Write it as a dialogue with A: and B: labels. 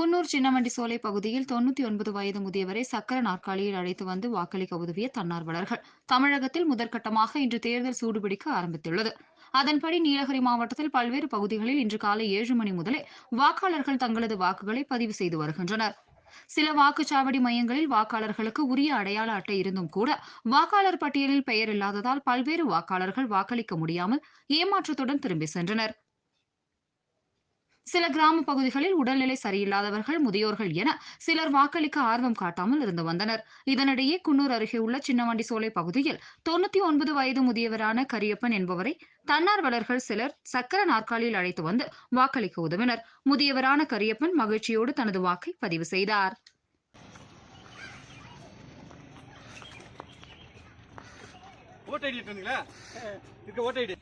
A: குன்னூர் சின்னமண்டி சோலை பகுதியில் தொண்ணூத்தி ஒன்பது வயது முதியவரை சக்கர நாற்காலியில் அழைத்து வந்து வாக்களிக்க உதவிய தன்னார்வலர்கள். தமிழகத்தில் முதற்கட்டமாக இன்று தேர்தல் சூடுபிடிக்க ஆரம்பித்துள்ளது. அதன்படி நீலகிரி மாவட்டத்தில் பல்வேறு பகுதிகளில் இன்று காலை ஏழு மணி முதலே வாக்காளர்கள் தங்களது வாக்குகளை பதிவு செய்து வருகின்றனர். சில வாக்குச்சாவடி மையங்களில் வாக்காளர்களுக்கு உரிய அடையாள அட்டை இருந்தும் கூட வாக்காளர் பட்டியலில் பெயர் இல்லாததால் பல்வேறு வாக்காளர்கள் வாக்களிக்க முடியாமல் ஏமாற்றத்துடன் திரும்பி சென்றனர். சில கிராம பகுதிகளில் உடல்நிலை சரியில்லாதவர்கள் முதியோர்கள் என சிலர் வாக்களிக்க ஆர்வம் காட்டாமல் இருந்து வந்தனர். இதனிடையே குன்னூர் அருகே உள்ள சின்னவண்டி சோலை பகுதியில் தொண்ணூத்தி ஒன்பது வயது முதியவரான கரியப்பன் என்பவரை தன்னார்வலர்கள் சிலர் சக்கர நாற்காலியில் அழைத்து வந்து வாக்களிக்க உதவினர். முதியவரான கரியப்பன் மகிழ்ச்சியோடு தனது வாக்கை பதிவு செய்தார்.
B: ஓட்டு ஐடி இருக்க ஓட்டு ஐடி.